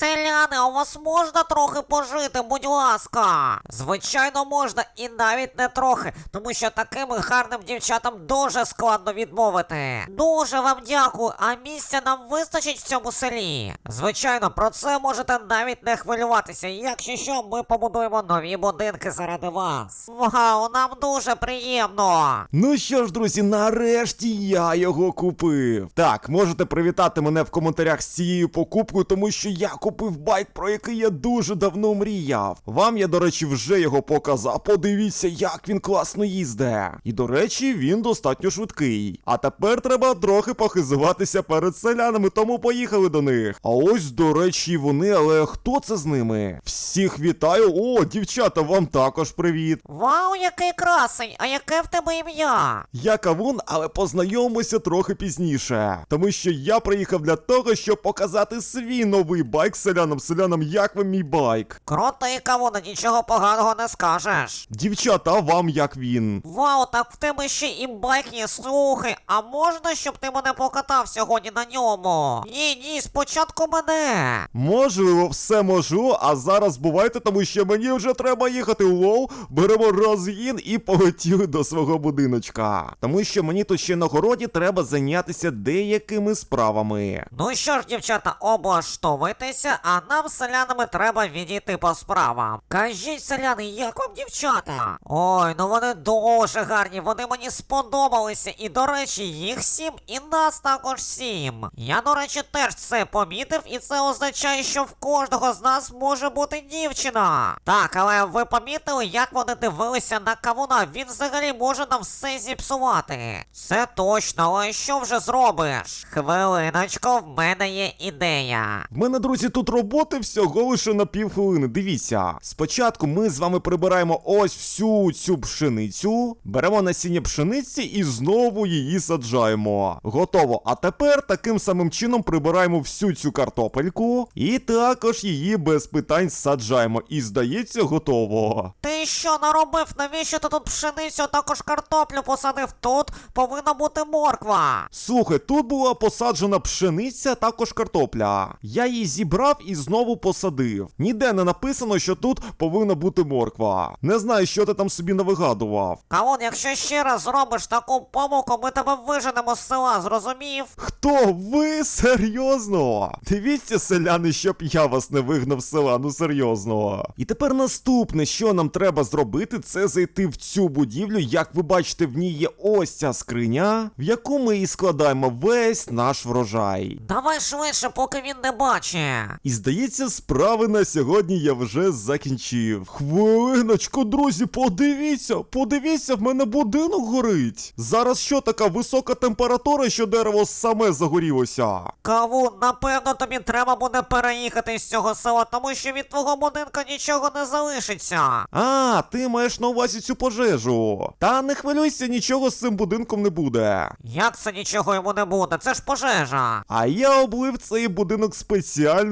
Селяни, у вас можна трохи пожити, будь ласка. Звичайно, можна, і навіть не трохи, тому що таким гарним дівчатам дуже складно відмовити. Дуже вам дякую, а місця нам вистачить в цьому селі. Звичайно, про це можете навіть не хвилюватися. Якщо що, ми побудуємо нові будинки заради вас. Вау, нам дуже приємно. Ну що ж, друзі, нарешті я його купив. Так, можете привітати мене в коментарях з цією покупкою, тому що я купив байк, про який я дуже давно мріяв. Вам я, до речі, вже його показав. Подивіться, як він класно їздить. І до речі, він достатньо швидкий. А тепер треба трохи похизуватися перед селянами, тому поїхали до них. А ось, до речі, вони, але хто це з ними? Всіх вітаю. О, дівчата, вам також привіт. Вау, який красень! А яке в тебе ім'я? Я кавун, але познайомимося трохи пізніше. Тому що я приїхав для того, щоб показати свій новий байк селянам. Селянам, як вам мій байк? Крутий кавуна, нічого поганого не скажеш. Дівчата, а вам як він? Вау, так в тебе ще і байк є, слухай, а можна, щоб ти мене покатав сьогодні на ньому? Ні, ні, спочатку мене. Можливо, все можу, а зараз бувайте, тому що мені вже треба їхати. Лоу, беремо розгін і полетіли до свого будиночка. Тому що мені тут ще на городі треба зайнятися деякими справами. Ну що ж, дівчата, облаштовуйтеся, а нам селянами треба відійти по справам. Кажіть, селяни, як вам дівчата? Ой, ну вони дуже гарні, вони мені сподобалися. І до речі, їх сім, і нас також сім. Я, до речі, теж це помітив, і це означає, що в кожного з нас може бути дівчина. Так, але ви помітили, як вони дивилися на кавуна? Він взагалі може нам все зіпсувати. Це точно, але що вже зробиш? Хвилиночку, в мене є ідея. В мене, друзі, тут роботи всього лише на півхвилини. Дивіться. Спочатку ми з вами прибираємо ось всю цю пшеницю, беремо насіння пшениці і знову її саджаємо. Готово. А тепер таким самим чином прибираємо всю цю картопельку і також її без питань саджаємо. І здається, готово. Ти що наробив? Навіщо ти тут пшеницю, також картоплю посадив? Тут повинна бути морква. Слухай, тут була посаджена пшениця, також картопля. Я її зібрав і знову посадив. Ніде не написано, що тут повинна бути морква. Не знаю, що ти там собі навигадував. Кавун, якщо ще раз зробиш таку помилку, ми тебе виженемо з села, зрозумів? Хто ви серйозно? Дивіться, селяни, щоб я вас не вигнав з села, ну серйозно. І тепер наступне, що нам треба зробити, це зайти в цю будівлю. Як ви бачите, в ній є ось ця скриня, в яку ми і складаємо весь наш врожай. Давай швидше, поки він не бачить. І здається, справи на сьогодні я вже закінчив. Хвилиночку, друзі, подивіться, подивіться, в мене будинок горить. Зараз що така висока температура, що дерево саме загорілося? Кавун, напевно, тобі треба буде переїхати з цього села, тому що від твого будинку нічого не залишиться. А, ти маєш на увазі цю пожежу. Та не хвилюйся, нічого з цим будинком не буде. Як це нічого йому не буде? Це ж пожежа. А я облив цей будинок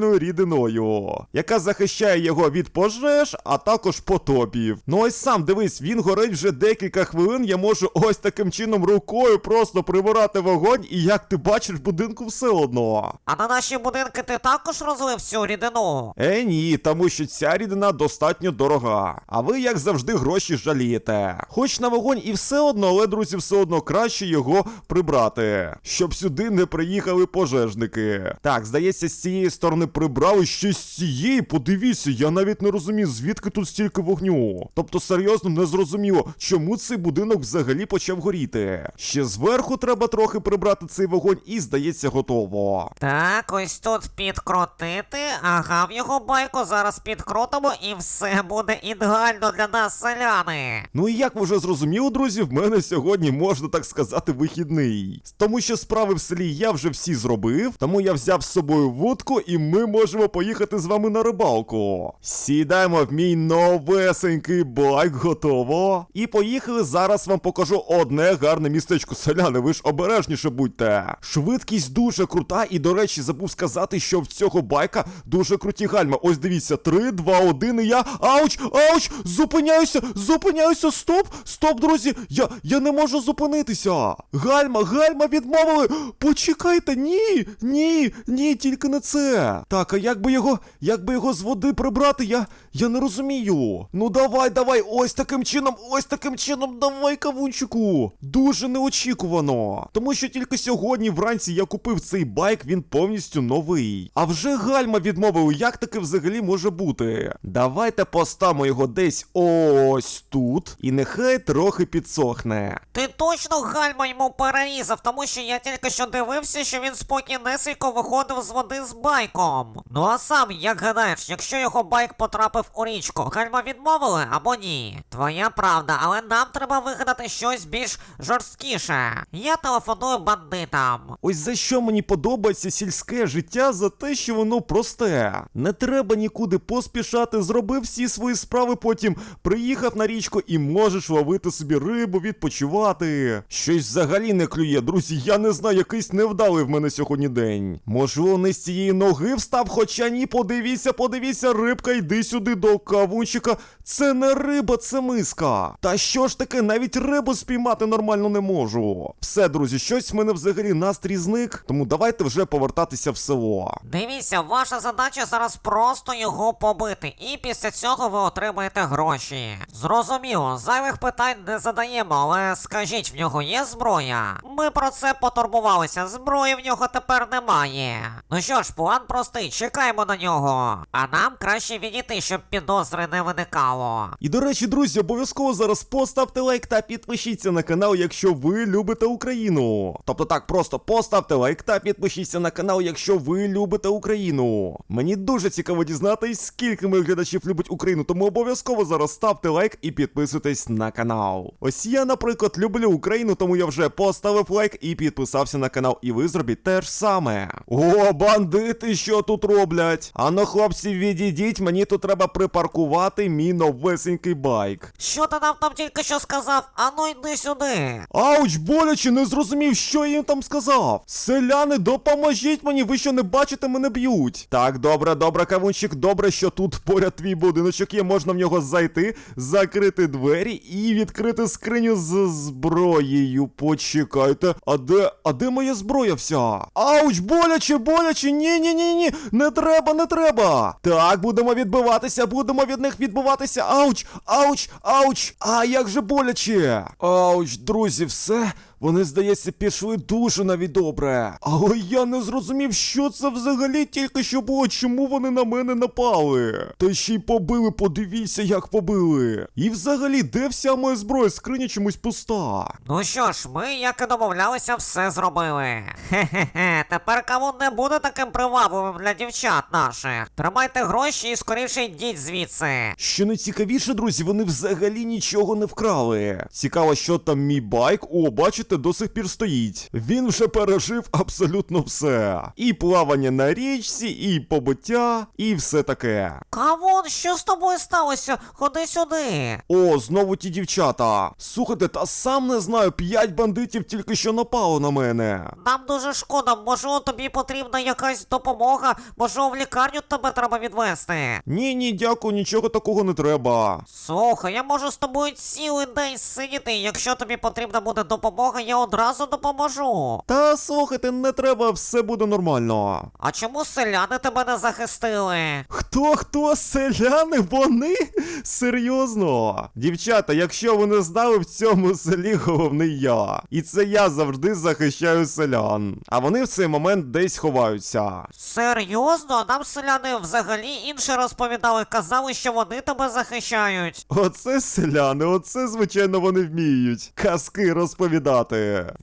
спеціальною рідиною, яка захищає його від пожеж, а також потопів. Ну ось сам дивись, він горить вже декілька хвилин. Я можу ось таким чином рукою просто прибирати вогонь, і як ти бачиш, в будинку все одно. А на наші будинки ти також розлив цю рідину? Е, ні, тому що ця рідина достатньо дорога. А ви, як завжди, гроші жалієте. Хоч на вогонь і все одно, але друзі, все одно краще його прибрати, щоб сюди не приїхали пожежники. Так, здається, з цієї сторони прибрали ще з цієї. Подивіться, я навіть не розумію, звідки тут стільки вогню. Тобто, серйозно не зрозуміло, чому цей будинок взагалі почав горіти. Ще зверху треба трохи прибрати цей вогонь, і здається, готово. Так, ось тут підкрутити, ага, в його байку зараз підкрутимо і все буде ідеально для нас, селяни. Ну і як ви вже зрозуміли, друзі, в мене сьогодні можна так сказати вихідний. Тому що справи в селі я вже всі зробив, тому я взяв з собою вудку, і ми можемо поїхати з вами на рибалку. Сідаємо в мій новесенький байк, готово. І поїхали. Зараз вам покажу одне гарне містечко. Селяни, ви ж обережніше будьте. Швидкість дуже крута, і до речі, забув сказати, що в цього байка дуже круті гальма. Ось дивіться, 3, 2, 1, і я. Ауч! Ауч! Зупиняюся! Зупиняюся! Стоп! Стоп, друзі! Я, я не можу зупинитися! Гальма, гальма відмовили! Почекайте, ні! Ні! Ні, тільки не це! Так. Так, а як би його, як би його з води прибрати, я, я не розумію. Ну давай, давай, ось таким чином, ось таким чином, давай, кавунчику. Дуже неочікувано. Тому що тільки сьогодні вранці я купив цей байк, він повністю новий. А вже гальма відмовили, як таке взагалі може бути. Давайте поставимо його десь ось тут, і нехай трохи підсохне. Ти точно гальма йому перерізав, тому що я тільки що дивився, що він спокійнесенько виходив з води з байком. Ну а сам, як гадаєш, якщо його байк потрапив у річку, гальма відмовили або ні? Твоя правда, але нам треба вигадати щось більш жорсткіше. Я телефоную бандитам. Ось за що мені подобається сільське життя за те, що воно просте. Не треба нікуди поспішати, зробив всі свої справи, потім приїхав на річку і можеш ловити собі рибу, відпочивати. Щось взагалі не клює, друзі. Я не знаю, якийсь невдалий в мене сьогодні день. Можливо, не з цієї ноги встав, хоча ні, подивіться, подивіться, рибка, йди сюди до кавунчика. Це не риба, це миска. Та що ж таке, навіть рибу спіймати нормально не можу. Все, друзі, щось в мене взагалі настрій зник, тому давайте вже повертатися в село. Дивіться, ваша задача зараз просто його побити, і після цього ви отримаєте гроші. Зрозуміло, зайвих питань не задаємо, але скажіть, в нього є зброя? Ми про це потурбувалися, зброї в нього тепер немає. Ну що ж, план простий, чекаємо на нього. А нам краще відійти, щоб підозри не виникало. І до речі, друзі, обов'язково зараз поставте лайк та підпишіться на канал, якщо ви любите Україну. Тобто так, просто поставте лайк та підпишіться на канал, якщо ви любите Україну. Мені дуже цікаво дізнатись, скільки моїх глядачів любить Україну, тому обов'язково зараз ставте лайк і підписуйтесь на канал. Ось я, наприклад, люблю Україну, тому я вже поставив лайк і підписався на канал. І ви зробіть те ж саме. О, бандити, що тут роблять? Ану, хлопці, відійдіть, мені тут треба припаркувати мій новесенький байк. Що ти нам там тільки що сказав? Ану йди сюди. Ауч, боляче, не зрозумів, що я їм там сказав. Селяни, допоможіть мені, ви що не бачите, мене б'ють. Так, добре, добре, кавунчик, добре, що тут поряд твій будиночок є, можна в нього зайти, закрити двері і відкрити скриню з зброєю. Почекайте, а де, а де моя зброя вся? Ауч, боляче, боляче, ні, ні, ні, ні, не треба, не треба. Так, будемо відбиватися, будемо від них відбиватися. Ауч, ауч, ауч. А як же боляче. Ауч, друзі, все. Вони, здається, пішли дуже навіть добре. Але я не зрозумів, що це взагалі тільки що було, чому вони на мене напали. Та ще й побили, подивіться, як побили. І взагалі, де вся моя зброя? Скриня чомусь пуста. Ну що ж, ми, як і домовлялися, все зробили. Хе-хе-хе, тепер кавун не буде таким привабливим для дівчат наших. Тримайте гроші і скоріше йдіть звідси. Що найцікавіше, друзі, вони взагалі нічого не вкрали. Цікаво, що там мій байк. О, бачите, до сих пір стоїть. Він вже пережив абсолютно все. І плавання на річці, і побиття, і все таке. Кавун, що з тобою сталося? Ходи сюди. О, знову ті дівчата. Слухайте, та сам не знаю, п'ять бандитів тільки що напало на мене. Нам дуже шкода, можливо, тобі потрібна якась допомога, можливо, в лікарню тебе треба відвести. Ні, ні, дякую, нічого такого не треба. Слухай, я можу з тобою цілий день сидіти, якщо тобі потрібна буде допомога, я одразу допоможу. Та слухайте, не треба, все буде нормально. А чому селяни тебе не захистили? Хто хто селяни? Вони? Серйозно? Дівчата, якщо ви не знали, в цьому селі головний я. І це я завжди захищаю селян. А вони в цей момент десь ховаються. Серйозно? Нам селяни взагалі інше розповідали, казали, що вони тебе захищають. Оце селяни, оце, звичайно, вони вміють. Казки розповідати.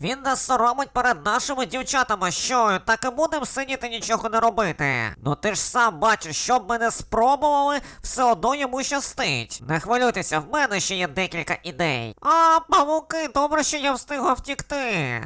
Він нас соромить перед нашими дівчатами, що так і будемо сидіти нічого не робити. Ну ти ж сам бачиш, що б ми не спробували, все одно йому щастить. Не хвилюйтеся, в мене ще є декілька ідей. А, павуки, добре, що я встигла втікти.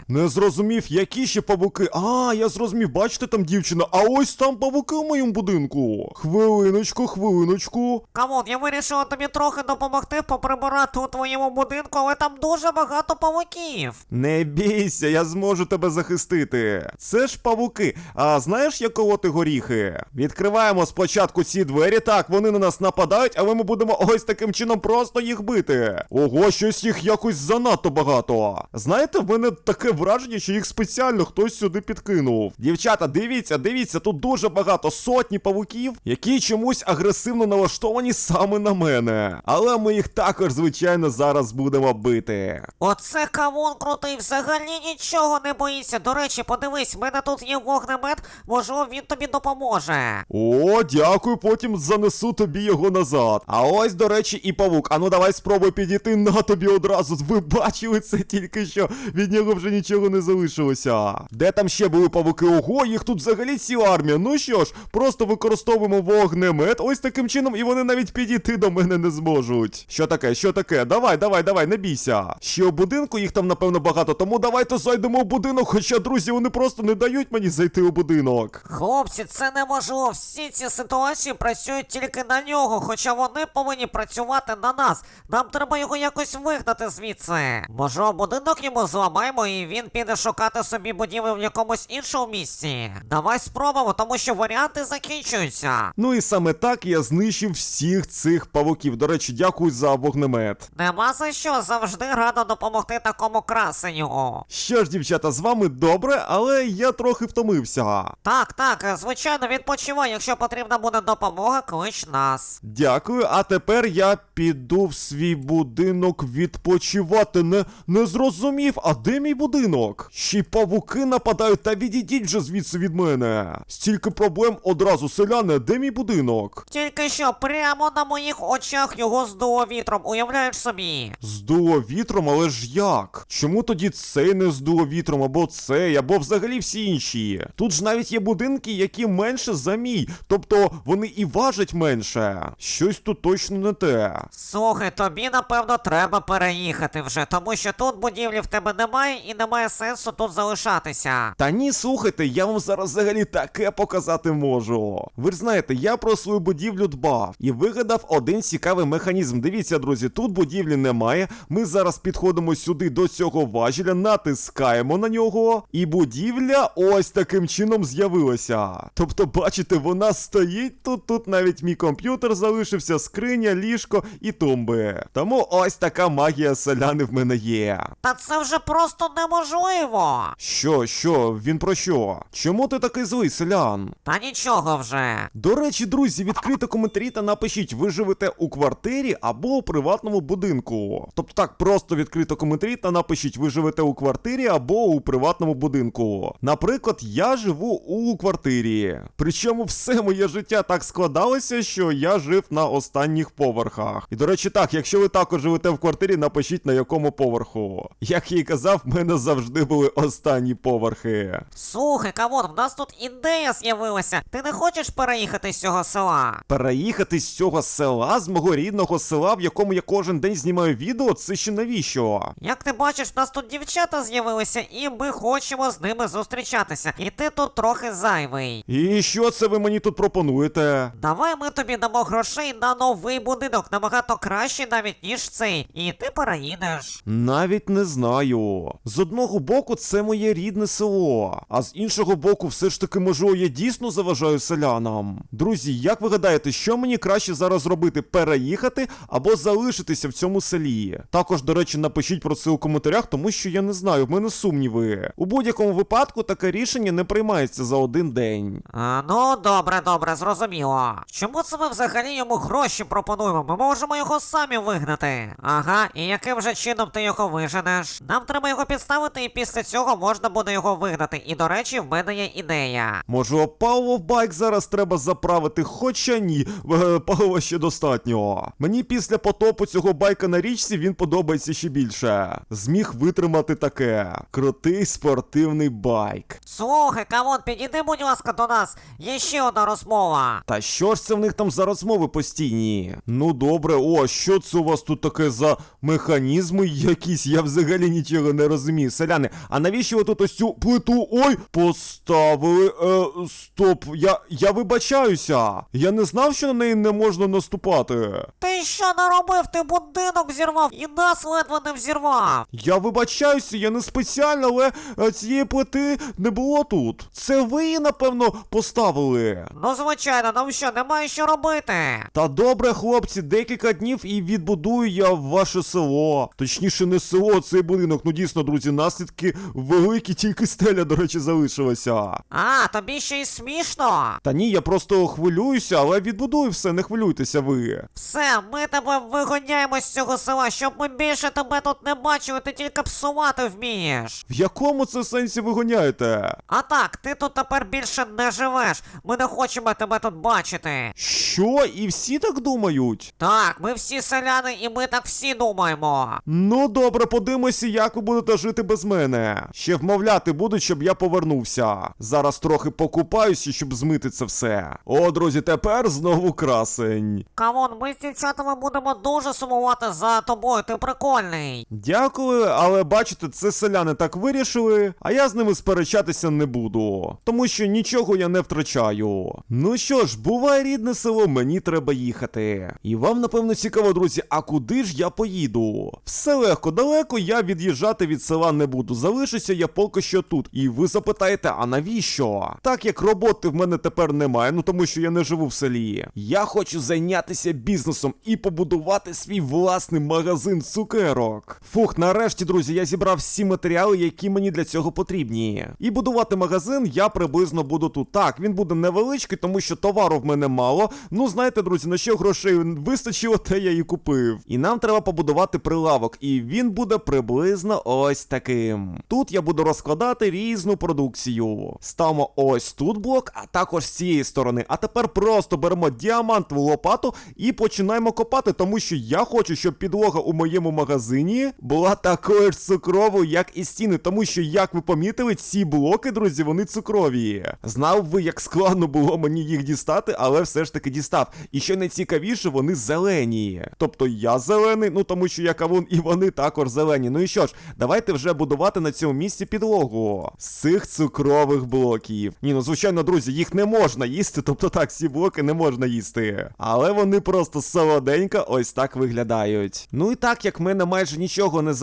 Не зрозумів, які ще павуки. А, я зрозумів, бачите там дівчина, а ось там павуки в моєму будинку. Хвилиночку, хвилиночку. Камон, я вирішила тобі трохи допомогти поприбирати у твоєму будинку, але там дуже багато павуків. Не бійся, я зможу тебе захистити. Це ж павуки. А знаєш, як колоти горіхи? Відкриваємо спочатку ці двері. Так, вони на нас нападають, але ми будемо ось таким чином просто їх бити. Ого, щось їх якось занадто багато. Знаєте, в мене таке враження, що їх спеціально хтось сюди підкинув. Дівчата, дивіться, дивіться, тут дуже багато сотні павуків, які чомусь агресивно налаштовані саме на мене. Але ми їх також, звичайно, зараз будемо бити. Оце кавун крутий, взагалі нічого не боїться. До речі, подивись, в мене тут є вогнемет, можливо, він тобі допоможе. О, дякую, потім занесу тобі його назад. А ось, до речі, і павук. Ану, давай спробуй підійти на тобі одразу. Ви бачили це тільки що. Від нього вже нічого не залишилося. Де там ще були павуки? Ого, їх тут взагалі ціла армія. Ну що ж, просто використовуємо вогнемет ось таким чином, і вони навіть підійти до мене не зможуть. Що таке? Що таке? Давай, давай, давай, не бійся. Ще у будинку їх там, напевно, багато, тому давайте зайдемо в будинок. Хоча, друзі, вони просто не дають мені зайти у будинок. Хлопці, це неможливо. Всі ці ситуації працюють тільки на нього, хоча вони повинні працювати на нас. Нам треба його якось вигнати звідси. Можливо, будинок йому зламаємо і він піде шукати собі будівлю в якомусь іншому місці. Давай спробуємо, тому що варіанти закінчуються. Ну і саме так я знищив всіх цих павуків. До речі, дякую за вогнемет. Нема за що, завжди рада допомогти такому красеню. Що ж, дівчата, з вами добре, але я трохи втомився. Так, так, звичайно, відпочивай. Якщо потрібна буде допомога, клич нас. Дякую, а тепер я піду в свій будинок відпочивати. Не, не зрозумів, а де мій будинок? Ще й павуки нападають, та відійдіть вже звідси від мене. Стільки проблем одразу, селяне, де мій будинок? Тільки що прямо на моїх очах його здуло вітром, уявляєш собі? Здуло вітром, але ж як? Чому тоді цей не здуло вітром, або цей, або взагалі всі інші? Тут ж навіть є будинки, які менше за мій, тобто вони і важать менше. Щось тут точно не те. Слухай, тобі напевно треба переїхати вже, тому що тут будівлі в тебе немає і немає сенсу тут залишатися. Та ні, слухайте, я вам зараз взагалі таке показати можу. Ви ж знаєте, я про свою будівлю дбав і вигадав один цікавий механізм. Дивіться, друзі, тут будівлі немає. Ми зараз підходимо сюди до цього важеля, натискаємо на нього, і будівля ось таким чином з'явилася. Тобто, бачите, вона стоїть тут, тут навіть мій комп'ютер залишився, скриня, ліжко і тумби. Тому ось така магія селяни в мене є. Та це вже просто неможливо. Що, що, він про що? Чому ти такий злий, селян? Та нічого вже. До речі, друзі, відкрийте коментарі та напишіть, ви живете у квартирі або у приватному будинку. Тобто так, просто відкрийте коментарі та напишіть, ви живете у квартирі або у приватному будинку. Наприклад, я живу у квартирі. Причому все моє життя так складалося, що я жив на останніх поверхах. І до речі, так, якщо ви також живете в квартирі, напишіть на якому поверху. Як я і казав, в мене завжди були останні поверхи. Слухай, Кавон, в нас тут ідея з'явилася. Ти не хочеш переїхати з цього села? Переїхати з цього села, з мого рідного села, в якому я кожен день знімаю відео, це ще навіщо? Як ти бачиш, в нас тут дівчата з'явилися, і ми хочемо з ними зустрічатися. І ти тут трохи зайвий. І що це ви мені тут пропонуєте? Давай ми тобі дамо грошей на новий будинок, набагато краще навіть ніж цей. І ти переїдеш. Навіть не знаю. З одного боку, це моє рідне село, а з іншого боку, все ж таки, можливо, я дійсно заважаю селянам. Друзі, як ви гадаєте, що мені краще зараз робити? Переїхати або залишитися в цьому селі? Також, до речі, напишіть про це у коментарях, тому що я не знаю, в мене сумніви. У будь-якому випадку таке рішення не приймається за один день. А, ну, добре, добре, зрозуміло. Чому це ми взагалі йому гроші пропонуємо? Ми можемо його самі вигнати. Ага, і яким же чином ти його виженеш? Нам треба його підставити, і після цього можна буде його вигнати. І до речі, в мене є ідея. Може, паливо в байк зараз треба заправити, хоча ні, е, палива ще достатньо. Мені після потопу цього байка на річці він подобається ще більше. Зміг витримати таке. Крутий спортивний байк. Слухай, Кавон, підійди, будь ласка, до нас. Є ще одна розмова. Та що ж це в них там за розмови постійні? Ну добре, о, що це у вас тут таке за механізми якісь? Я взагалі нічого не розумію. Селяни, а навіщо ви тут ось цю плиту? Ой, поставили. Е, стоп, я, я вибачаюся. Я не знав, що на неї не можна наступати. Ти що наробив? Ти будинок взірвав і нас ледве не взірвав. Я вибачаюся. Вибачаюся, я не спеціально, але е, цієї плити не було тут. Це ви її, напевно, поставили. Ну, звичайно, нам що, немає що робити. Та добре, хлопці, декілька днів і відбудую я ваше село. Точніше, не село, а цей будинок. Ну дійсно, друзі, наслідки великі, тільки стеля, до речі, залишилася. А, тобі ще й смішно. Та ні, я просто хвилююся, але відбудую все, не хвилюйтеся ви. Все, ми тебе вигоняємо з цього села, щоб ми більше тебе тут не бачили, ти тільки псувати вмієш. В якому це сенсі ви гоняєте? А так, ти тут тепер більше не живеш. Ми не хочемо тебе тут бачити. Що? І всі так думають? Так, ми всі селяни, і ми так всі думаємо. Ну добре, подивимося, як ви будете жити без мене. Ще вмовляти будуть, щоб я повернувся. Зараз трохи покупаюся, щоб змити це все. О, друзі, тепер знову красень. Кавон, ми з дівчатами будемо дуже сумувати за тобою, ти прикольний. Дякую, але бачите, це селяни так вирішили, а я з ними сперечатися не буду, тому що нічого я не втрачаю. Ну що ж, буває рідне село, мені треба їхати. І вам, напевно, цікаво, друзі, а куди ж я поїду? Все легко, далеко я від'їжджати від села не буду. Залишуся я поки що тут. І ви запитаєте, а навіщо? Так як роботи в мене тепер немає, ну тому що я не живу в селі. Я хочу зайнятися бізнесом і побудувати свій власний магазин цукерок. Фух, нарешті, друзі, я зібрав всі матеріали, які мені для цього потрібні. І будувати магазин я приблизно буду тут. Так, він буде невеличкий, тому що товару в мене мало. Ну, знаєте, друзі, на що грошей вистачило, те я і купив. І нам треба побудувати прилавок, і він буде приблизно ось таким. Тут я буду розкладати різну продукцію. Ставимо ось тут блок, а також з цієї сторони. А тепер просто беремо діамантову лопату і починаємо копати, тому що я хочу, щоб підлога у моєму магазині була такою ж цукровою, як і стіни. Тому що, як ви помітили, ці блоки, друзі, вони цукрові. Знав ви, як складно було мені їх дістати, але все ж таки дістав. І що найцікавіше, вони зелені. Тобто я зелений, ну тому що я кавун, і вони також зелені. Ну і що ж, давайте вже будувати на цьому місці підлогу з цих цукрових блоків. Ні, ну звичайно, друзі, їх не можна їсти, тобто так, ці блоки не можна їсти. Але вони просто солоденько ось так виглядають. Ну і так як в мене майже нічого не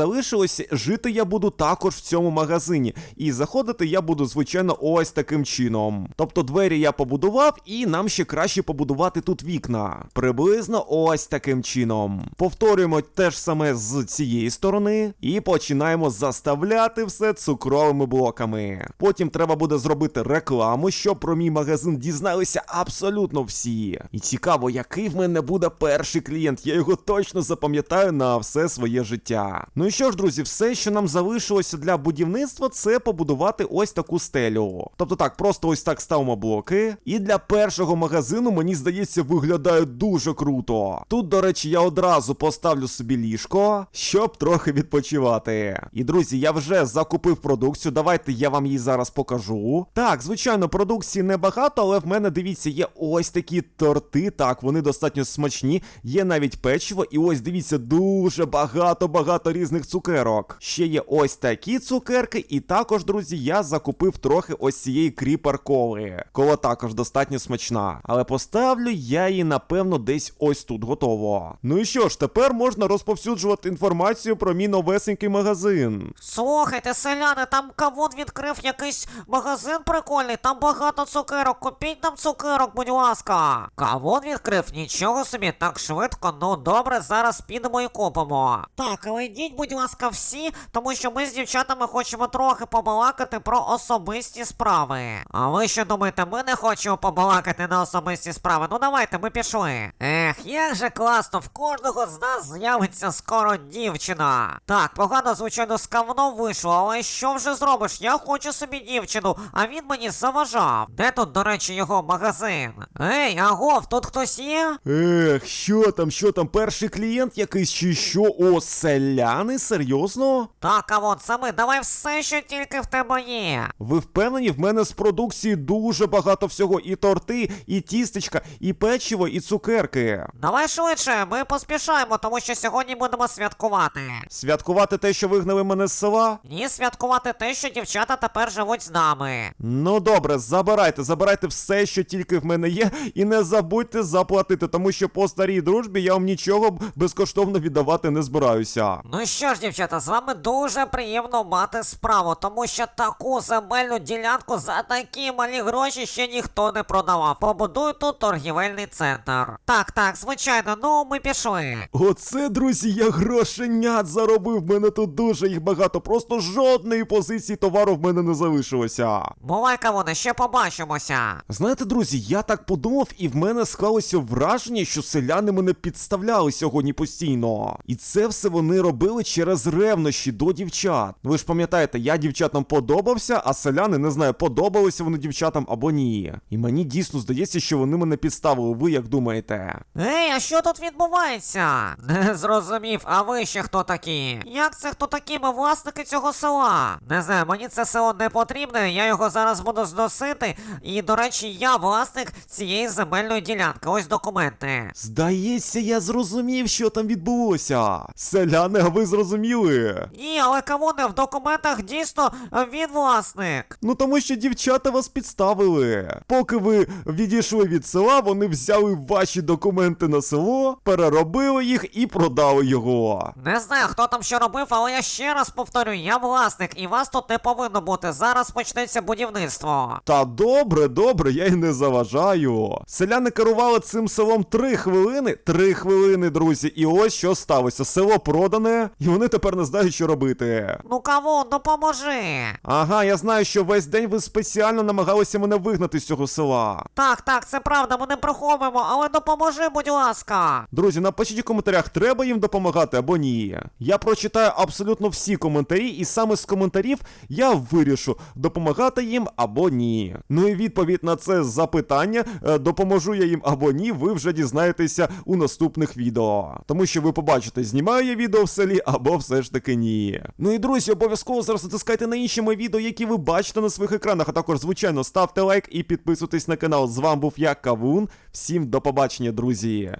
жити я буду також в цьому магазині. І заходити я буду, звичайно, ось таким чином. Тобто двері я побудував, і нам ще краще побудувати тут вікна. Приблизно ось таким чином. Повторюємо те ж саме з цієї сторони, і починаємо заставляти все цукровими блоками. Потім треба буде зробити рекламу, щоб про мій магазин дізналися абсолютно всі. І цікаво, який в мене буде перший клієнт. Я його точно запам'ятаю на все своє життя. Ну і що ж, друзі, все, що нам залишилося для будівництва, це побудувати ось таку стелю. Тобто так, просто ось так ставимо блоки. І для першого магазину, мені здається, виглядає дуже круто. Тут, до речі, я одразу поставлю собі ліжко, щоб трохи відпочивати. І друзі, я вже закупив продукцію. Давайте я вам її зараз покажу. Так, звичайно, продукції небагато, але в мене дивіться, є ось такі торти. Так, вони достатньо смачні. Є навіть печиво, і ось дивіться, дуже багато-багато різних цукерок. Ще є ось такі цукерки, і також, друзі, я закупив трохи ось цієї кріпер коли. Кола також достатньо смачна. Але поставлю я її, напевно, десь ось тут готово. Ну і що ж, тепер можна розповсюджувати інформацію про мій новесенький магазин. Слухайте, селяни, там кавун відкрив якийсь магазин прикольний, там багато цукерок. Купіть нам цукерок, будь ласка. Кавун відкрив, нічого собі, так швидко. Ну добре, зараз підемо і купимо. Так, але йдіть, будь ласка, всі, тому що ми з дівчатами хочемо трохи побалакати про особисті справи. А ви що думаєте, ми не хочемо побалакати на особисті справи? Ну давайте, ми пішли. Ех, як же класно, в кожного з нас з'явиться скоро дівчина. Так, погано, звичайно, з кавном вийшло, але що вже зробиш? Я хочу собі дівчину, а він мені заважав. Де тут, до речі, його магазин? Ей, агов, тут хтось є? Ех, що там, що там, перший клієнт якийсь чи що? О, селяни? Серйозно? Так, кавон, саме, давай все, що тільки в тебе є. Ви впевнені, в мене з продукції дуже багато всього. І торти, і тістечка, і печиво, і цукерки. Давай швидше, ми поспішаємо, тому що сьогодні будемо святкувати. Святкувати те, що вигнали мене з села? Ні, святкувати те, що дівчата тепер живуть з нами. Ну добре, забирайте, забирайте все, що тільки в мене є, і не забудьте заплатити, тому що по старій дружбі я вам нічого безкоштовно віддавати не збираюся. Ну що ж, дівчата, з вами дуже приємно мати справу, тому що таку земельну ділянку за такі малі гроші ще ніхто не продавав. Побудуй тут торгівельний центр. Так, так, звичайно, ну ми пішли. Оце, друзі, я грошенят заробив. В мене тут дуже їх багато. Просто жодної позиції товару в мене не залишилося. Бувай, кавуне, ще побачимося. Знаєте, друзі, я так подумав, і в мене склалося враження, що селяни мене підставляли сьогодні постійно. І це все вони робили через ревнощі до дівчат. Ви ж пам'ятаєте, я дівчатам подобався, а селяни не знаю, подобалися вони дівчатам або ні. І мені дійсно здається, що вони мене підставили. Ви як думаєте? Ей, а що тут відбувається? Не зрозумів, а ви ще хто такі? Як це хто такі? Ми власники цього села? Не знаю, мені це село не потрібне, я його зараз буду зносити. І, до речі, я власник цієї земельної ділянки. Ось документи. Здається, я зрозумів, що там відбулося. Селяни, а ви зрозуміли? Ні, але кому не в документах дійсно е, він власник. Ну тому що дівчата вас підставили. Поки ви відійшли від села, вони взяли ваші документи на село, переробили їх і продали його. Не знаю, хто там що робив, але я ще раз повторю, я власник, і вас тут не повинно бути. Зараз почнеться будівництво. Та добре, добре, я й не заважаю. Селяни керували цим селом три хвилини. Три хвилини, друзі. І ось що сталося. Село продане, і вони тепер не знають, що робити. Ну кавун, допоможи. Ага, я знаю, що весь день ви спеціально намагалися мене вигнати з цього села. Так, так, це правда, ми не приховуємо, але допоможи, будь ласка. Друзі, напишіть у коментарях, треба їм допомагати або ні. Я прочитаю абсолютно всі коментарі, і саме з коментарів я вирішу, допомагати їм або ні. Ну і відповідь на це запитання, е, допоможу я їм або ні, ви вже дізнаєтеся у наступних відео. Тому що ви побачите, знімаю я відео в селі або все ж таки ні. Ну і друзі, обов'язково зараз натискайте на інші мої відео, які ви бачите на своїх екранах. А також, звичайно, ставте лайк і підписуйтесь на канал. З вами був я, Кавун. Всім до побачення, друзі.